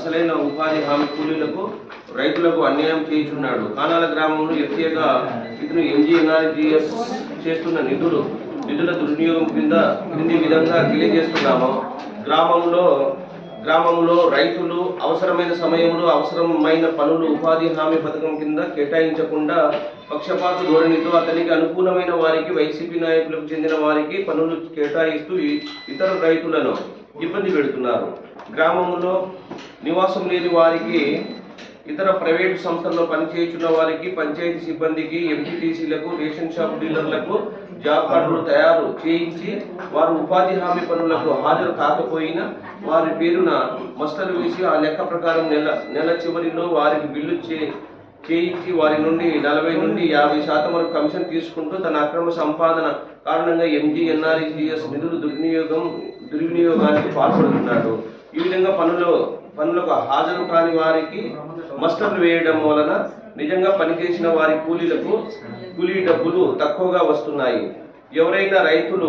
అసలైన ఉపాధి హామీ కూలీలకు రైతులకు అన్యాయం చేయించున్నాడు. కానాల గ్రామంలో ఎఫ్ఏగా ఇతను ఎంజీఎన్ఆర్జీఎస్ చేస్తున్న నిధులు నిధుల దుర్వినియోగం కింద క్రింది విధంగా తెలియజేస్తున్నాము. గ్రామంలో గ్రామంలో రైతులు అవసరమైన సమయంలో అవసరమైన పనులు ఉపాధి హామీ పథకం కింద కేటాయించకుండా పక్షపాత ధోరణితో అతనికి అనుకూలమైన వారికి వైసీపీ నాయకులకు చెందిన వారికి పనులు కేటాయిస్తూ ఇతర రైతులను ఇబ్బంది పెడుతున్నారు. గ్రామంలో నివాసం లేని వారికి ఇతర ప్రైవేటు సంస్థల్లో పనిచేయుచున్న వారికి పంచాయతీ సిబ్బందికి ఎంపీటీసీలకు రేషన్ షాప్ డీలర్లకు జాబ్ కార్డులు తయారు చేయించి వారు ఉపాధి హామీ పనులకు హాజరు కాకపోయినా వారి పేరున మస్టర్లు వేసి ఆ లెక్క ప్రకారం నెల నెల చివరిలో వారికి బిల్లు చే చేయించి వారి నుండి నలభై నుండి యాభై శాతం వరకు కమిషన్ తీసుకుంటూ తన అక్రమ సంపాదన కారణంగా ఎంజీ ఎన్ఆర్ఈజిఎస్ నిధులు దుర్వినియోగం దుర్వినియోగానికి పాల్పడుతున్నాడు. ఈ విధంగా పనులు పనులకు హాజరు కాని వారికి మస్టర్లు వేయడం వలన నిజంగా పనిచేసిన వారి కూలీలకు కూలీ డబ్బులు తక్కువగా వస్తున్నాయి. ఎవరైనా రైతులు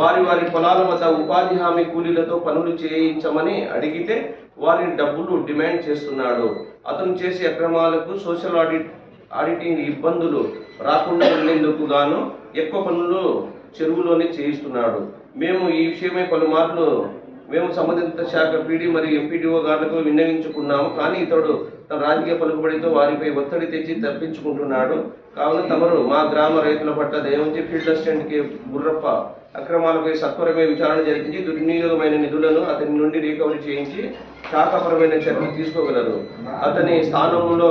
వారి వారి పొలాల వద్ద ఉపాధి హామీ కూలీలతో పనులు చేయించమని అడిగితే వారి డబ్బులు డిమాండ్ చేస్తున్నాడు. అతను చేసే అక్రమాలకు సోషల్ ఆడిట్ ఆడిటింగ్ ఇబ్బందులు రాకుండా ఉండేందుకు గాను ఎక్కువ పనులు చెరువులోనే చేయిస్తున్నాడు. మేము ఈ విషయమై పలుమార్లు మేము సంబంధిత శాఖ పీడీ మరియు ఎంపీడీఓ గారులకు విన్నవించుకున్నాము. కానీ ఇతడు తన రాజకీయ పలుకుబడితో వారిపై ఒత్తిడి తెచ్చి తప్పించుకుంటున్నాడు. కావున తమరు మా గ్రామ రైతుల పట్ల దయవుంచి ఫీల్డ్ అసిస్టెంట్కి బుర్రప్ప అక్రమాలపై సత్వరమే విచారణ జరిపించి దుర్వినియోగమైన నిధులను అతని నుండి రికవరీ చేయించి శాఖపరమైన చర్యలు తీసుకోగలరు. అతని స్థానంలో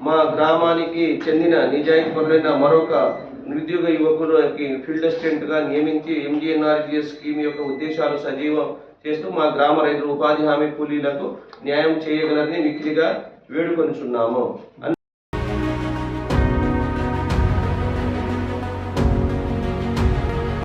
మా గ్రామానికి చెందిన నిజాయితీపరులైన మరొక నిరుద్యోగ యువకులకి ఫీల్డ్ అసిస్టెంట్గా నియమించి ఎంజీఎన్ఆర్జీఎస్ స్కీమ్ యొక్క ఉద్దేశాలు సజీవం చేస్తూ మా గ్రామ రైతుల ఉపాధి హామీ కూలీలకు న్యాయం చేయగలరని మిక్కిలిగా వేడుకొనుచున్నాము.